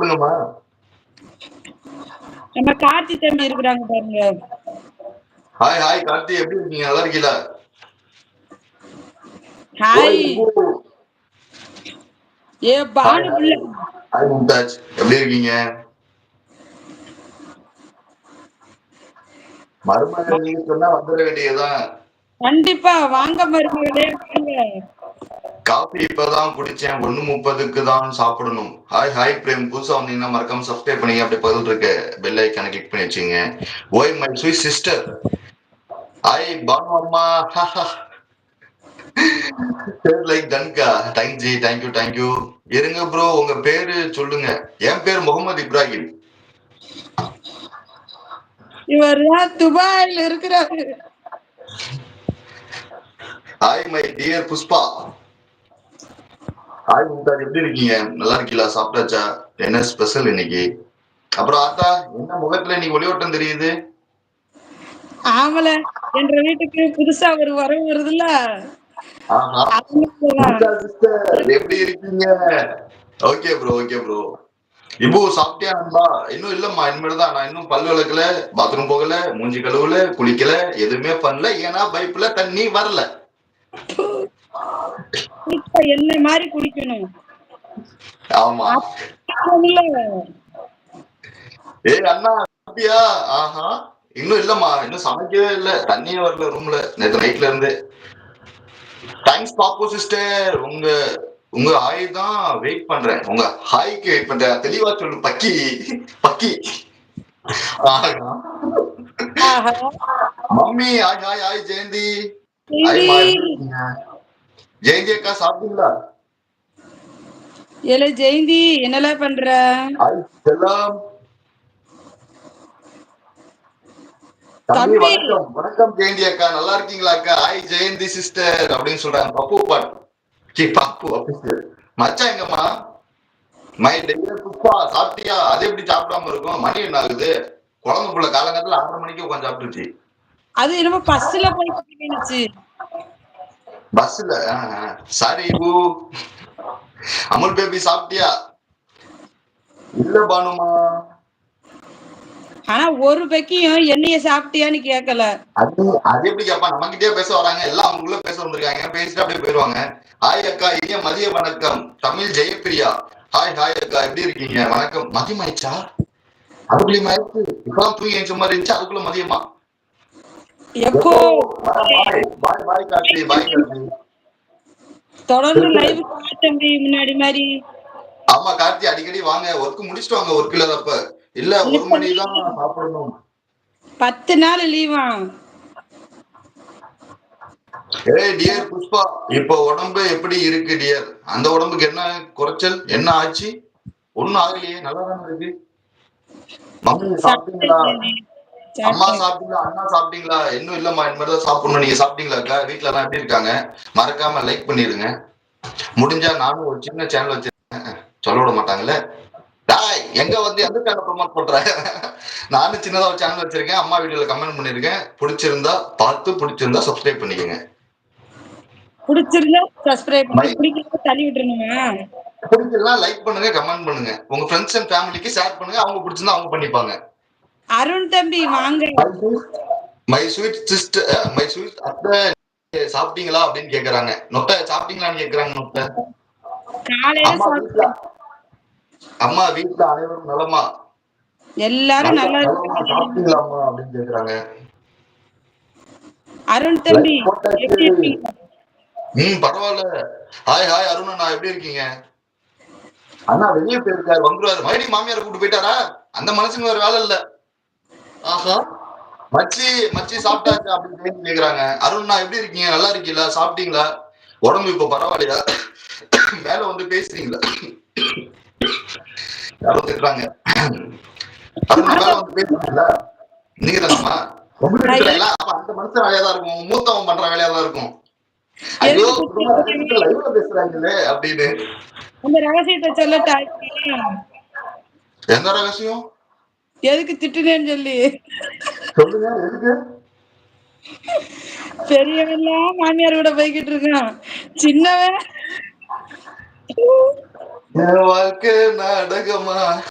கூப்பிடுங்கம்மா நம்ம கார்த்தி தம்பி இருக்கிறாங்க பாருங்க. Hi hi Karthi. எப்படி இருக்கீங்க? நல்லா இருக்கீங்களா? ஹாய் ஏ பானு புள்ள ஹாய் மும்தாஜ் எப்படி இருக்கீங்க? மருமகள் நீங்க சொன்னா வந்துட வேண்டியதுதான். கண்டிப்பா வாங்க மருமகளே வாங்க. காஃபி இப்பதான் குடிச்சேன். ஒண்ணு முப்பதுக்கு தான் சாப்பிடணும். ஹாய் ஹாய் பிரேம் புதுசா வந்தீங்கன்னா மறக்காம சப்ஸ்கிரைப் பண்ணீங்க. அப்படியே பதில் இருக்க பெல் ஐக்கான கிளிக் பண்ணி வச்சுங்க. Oi my sweet sister hi Banu அம்மா like தன்கா thank ji thank you thank you இருங்க ப்ரோ உங்க பேரு சொல்லுங்க. என் பேர் முகமது இப்ராஹிம். இவர் துபாயில இருக்கிறாரு. Hi my dear Pushpa hi Mumtaz எப்படி இருக்கீங்க? நல்லா இருக்கீங்களா சாப்பிட்டாச்சா? என்ன ஸ்பெஷல் இன்னைக்கு? அப்புறம் ஆத்தா என்ன முகத்துல இன்னைக்கு ஒளிவட்டம் தெரியுது? ஆமல. என்ற வீட்டுக்கு புதுசா ஒரு வரவு வருதுல்ல. எப்படி இருக்கீங்க? ஓகே ப்ரோ ஓகே ப்ரோ இப்போ சாப்பிட்டியா நண்பா? இன்னும் இல்லம்மா இனிமேல் தான் நான் இன்னும் பல் விளக்கல பாத்ரூம் போகல மூஞ்சி கழுவல குளிக்கல எதுவுமே பண்ணல. ஏன்னா பைப்ல தண்ணி வரல. என்ன மாதிரி குடிக்கணும். ஆமா. ஏய் அண்ணா ஆஹா. இன்னும் இல்லம்மா இன்னும் சமைக்கவே இல்ல. தண்ணியே வரல ரூம்ல நேத்து நைட்ல இருந்து. தேங்க்ஸ் பாப்பு சிஸ்டர் உங்க உங்க ஹாய் தான் வெயிட் பண்றேன். உங்க ஹாய்க்கு வெயிட் பண்றேன். தெளிவா சொல்லு பக்கி பக்கி. Mummy hi hi hi Jayanthi. Jayanthi அக்கா சாப்பிட்டீங்களா? ஏலே ஜெயந்தி என்னலாம் பண்ற. வணக்கம். வணக்கம் ஜெயந்தி அக்கா. நல்லா இருக்கீங்களா அக்கா? ஹாய் ஜெயந்தி சிஸ்டர் அப்படின்னு சொல்றாங்க. பப்பு பாட் சி பப்பு official. மச்சான் எங்கம்மா? மை டெய்லர் புஷ்பா சாப்பிட்டியா? அது எப்படி சாப்பிடாம இருக்கும்? மணி என்ன ஆகுது குழந்தை புள்ள காலங்கத்துல ஆறரை மணிக்கு உட்காந்து சாப்பிட்டுச்சு அது என்னமோ பஸ்ல போய் நினைச்சு பஸ்ல சாரி பூ. அமுல் பேபி சாப்பிட்டியா? இல்ல பானுமா. ஆனா ஒரு பெக்கியும் என்னைய சாப்பிட்டியான்னு கேட்கல அது அது எப்படி கேப்பா? நம்ம கிட்டே பேச வராங்க. எல்லாம் அவங்களுக்குள்ள பேச வந்திருக்காங்க. பேசிட்டு அப்படியே போயிருவாங்க. ஹாய் அக்கா. இனிய மதிய வணக்கம். தமிழ் ஜெயப்பிரியா. ஹாய் ஹாய் அக்கா. எப்படி இருக்கீங்க? வணக்கம். மதியம் ஆயிடுச்சா? அதுக்குள்ளயும் இப்பதான் தூங்கி மாதிரி இருந்துச்சு. அதுக்குள்ள மதியமா? தொடர்ந்து லைவ் தம்பி முன்னாடி மாதிரி. ஆமா கார்த்தி அடிக்கடி வாங்க. ஒர்க் முடிச்சுட்டு வாங்க ஒர்க் இல்லாதப்ப இல்ல ஒரு மணி தான் சாப்பிடணும். பத்து நாள் லீவா ஏய் டியர் புஷ்பா இப்போ உடம்பு எப்படி இருக்கு டியர் அந்த உடம்புக்கு என்ன குறைச்சல்? என்ன ஆச்சு? ஒண்ணும் ஆகலையே நல்லா தானே இருக்கு? மம்மி சாப்பிட்டீங்களா? அம்மா சாப்பிட்டீங்களா? அண்ணா சாப்பிட்டீங்களா? இன்னும் இல்லம்மா இனிமேல் தான் சாப்பிடணும். நீங்க சாப்பிட்டீங்களா? அக்கா வீட்டுல எல்லாம் எப்படி இருக்காங்க? மறக்காம லைக் பண்ணிருங்க. முடிஞ்சா நானும் ஒரு சின்ன சேனல் வச்சிருக்கேன். சொல்ல விட மாட்டாங்கல்ல? டாய் எங்க வந்து எந்த சேனல் ப்ரொமோட் பண்ற? நானும் சின்னதா ஒரு சேனல் வச்சிருக்கேன். அம்மா வீடியோல கமெண்ட் பண்ணிருக்கேன். பிடிச்சிருந்தா பார்த்து பிடிச்சிருந்தா சப்ஸ்கிரைப் பண்ணிக்கோங்க. பிடிச்சிருந்தா சப்ஸ்கிரைப் பண்ணி பிடிக்கிறத தள்ளி விட்டுருணுமா பிடிக்கலாம் லைக் பண்ணுங்க கமெண்ட் பண்ணுங்க. உங்க ஃப்ரெண்ட்ஸ் அண்ட் ஃபேமிலிக்கு ஷேர் பண்ணுங்க. அவங்க பிடிச்சிருந்தா அவங்க பண்ணிப்பாங்க. அருண் தம்பி வாங்க. My sweet sister my sweet அத்தை சாப்பிட்டீங்களா அப்படின்னு கேக்குறாங்க. நொட்டை சாப்பிட்டீங்களான்னு கேக்குறாங்க நொட்டை. அம்மா வீட்ல அனைவரும் நலமா? எல்லாரும் நல்லா சாப்பிட்டீங்களாம்மா அப்படின்னு கேக்குறாங்க. அருண் தம்பி ம் பரவாயில்ல. ஹாய் ஹாய் அருண் அண்ணா எப்படி இருக்கீங்க? அண்ணா வெளியே போயிருக்காரு வந்துருவாரு. மறுபடியும் மாமியாரை கூட்டு போயிட்டாரா? அந்த மனுஷங்க வேற வேலை இல்ல. ஆஹா. மச்சி மச்சி சாப்பிட்டாச்சா அப்படின்னு கேக்குறாங்க. அருண்ண்ணா எப்படி இருக்கீங்க? நல்லா இருக்கீங்களா? சாப்பிட்டீங்களா? உடம்பு இப்ப பரவாயில்லையா? மேல வந்து பேசுறீங்களா? யாரோ திட்டுறாங்க அருண் மேல வந்து பேசுறீங்களா? நீங்க தானம்மா அந்த மனுஷன் வேலையா தான் இருக்கும். மூத்தவன் பண்ற வேலையா தான் இருக்கும். ஐயோ பேசுறாங்களே அப்படின்னு. அந்த ரகசியத்தை சொல்லட்டா எந்த ரகசியம்? எதுக்கு திட்டுனேன்னு சொல்லி. பெரியவெல்லாம் மாமியார் கூட போய்கிட்டு இருக்கான். சின்னவன். வாழ்க்கை நாடகமா?